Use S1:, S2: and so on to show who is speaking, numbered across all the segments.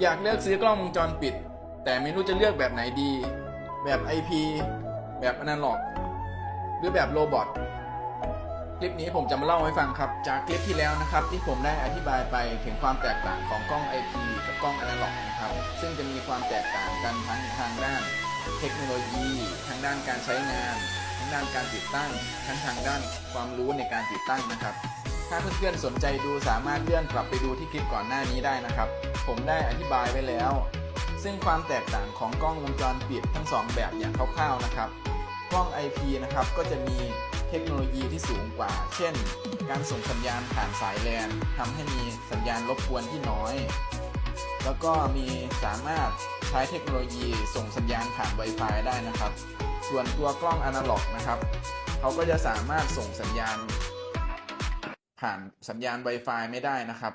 S1: อยากเลือกซื้อกล้องวงจรปิด แต่ไม่รู้จะเลือกแบบไหนดี แบบ IP แบบอนาล็อก หรือแบบโรบอทคลิปนี้ผมจะมาเล่าให้ฟังครับ จากคลิปที่แล้วนะครับ ที่ผมได้อธิบายไปถึงความแตกต่างของกล้อง IP กับกล้องอนาล็อกนะครับ ซึ่งจะมีความแตกต่างกันทั้งทางด้านเทคโนโลยีทางด้านการใช้งาน ทางด้านการติดตั้ง ทั้งทางด้านความรู้ในการติดตั้งนะครับ ถ้าเพื่อนๆสนใจดูสามารถเลื่อนกลับไปดูที่คลิปก่อนหน้านี้ได้นะครับ ผมได้อธิบายไว้แล้ว ซึ่งความแตกต่างของกล้องวงจรปิดทั้งสองแบบอย่างคร่าวๆนะครับ กล้อง IP นะครับก็จะมีเทคโนโลยีที่สูงกว่า เช่น การส่งสัญญาณผ่านสายแลนทำให้มีสัญญาณรบกวนที่น้อย แล้วก็มีสามารถใช้เทคโนโลยีส่งสัญญาณผ่าน Wi-Fi ได้นะครับ ส่วนตัวกล้องอนาล็อกนะครับ เขาก็จะสามารถส่งสัญญาณ ผ่านสัญญาณ Wi-Fi ไม่ได้นะครับ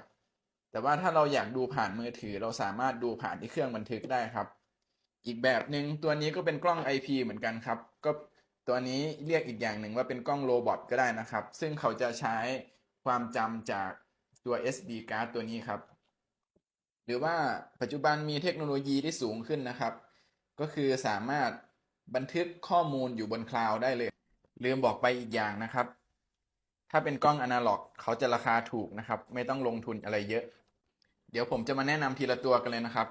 S1: แต่ว่าถ้าเราอยากดูผ่านมือถือเราสามารถดูผ่านที่เครื่องบันทึกได้ครับ อีกแบบหนึ่งตัวนี้ก็เป็นกล้อง IP เหมือนกันครับ ก็ตัวนี้เรียกอีกอย่างหนึ่งว่าเป็นกล้องโรบอทก็ได้นะครับ ซึ่งเขาจะใช้ความจำจากตัว SD card ตัวนี้ครับ หรือว่าปัจจุบันมีเทคโนโลยีที่สูงขึ้นนะครับ ก็คือสามารถบันทึกข้อมูลอยู่บนคลาวด์ได้เลย ลืมบอกไปอีกอย่างนะครับ ถ้าเป็นกล้องอนาล็อกเขาจะราคาถูกนะครับ ไม่ต้องลงทุนอะไรเยอะ เดี๋ยวผมจะมาแนะนำทีละตัวกันเลยนะครับ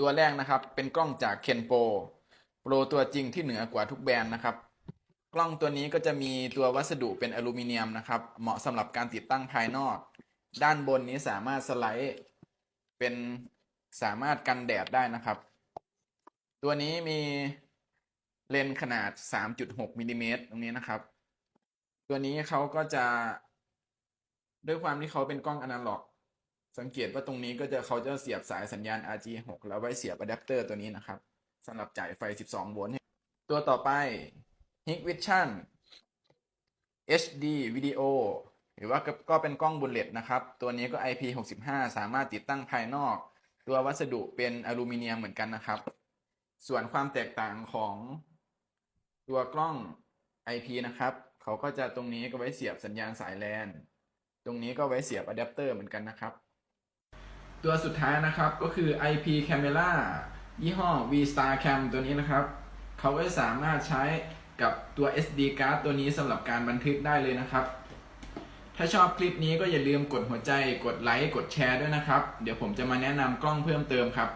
S1: ตัวแรกนะครับเป็นกล้องจาก Kenpo Pro ตัวจริงที่เหนือกว่าทุกแบรนด์นะครับ กล้องตัวนี้ก็จะมีตัววัสดุเป็นอลูมิเนียมนะครับ เหมาะสำหรับการติดตั้งภายนอก ด้านบนนี้สามารถสไลด์เป็นสามารถกันแดดได้นะครับ ตัวนี้มีเลนส์ขนาด 3.6มิลลิเมตรตรงนี้นะครับ ตัวนี้เขาก็จะ ด้วยความที่เขาเป็นกล้องอนาล็อก สังเกตว่าตรงนี้ก็จะเขาจะเสียบสายสัญญาณ RG6 แล้วไว้เสียบอะแดปเตอร์ตัวนี้นะครับสำหรับจ่ายไฟ 12 โวลต์ตัวต่อไป Hikvision HD Video หรือว่าก็ก็เป็นกล้องบุลเลตนะครับ ตัวนี้ก็ IP65 สามารถติดตั้งภายนอก ตัววัสดุเป็นอลูมิเนียมเหมือนกันนะครับ ส่วนความแตกต่างของตัวกล้อง IP นะครับ เขาก็จะตรงนี้ก็ไว้เสียบสัญญาณสายแลนตรงนี้ก็ไว้เสียบอะแดปเตอร์เหมือนกันนะครับ ตัวสุดท้ายนะครับก็คือ IP Camera ยี่ห้อ V Star Cam ตัวนี้นะครับ เขาก็สามารถใช้กับตัว SD card ตัวนี้สำหรับการบันทึกได้เลยนะครับ ถ้าชอบคลิปนี้ก็อย่าลืมกดหัวใจ กดไลค์ กดแชร์ด้วยนะครับ เดี๋ยวผมจะมาแนะนำกล้องเพิ่มเติมครับ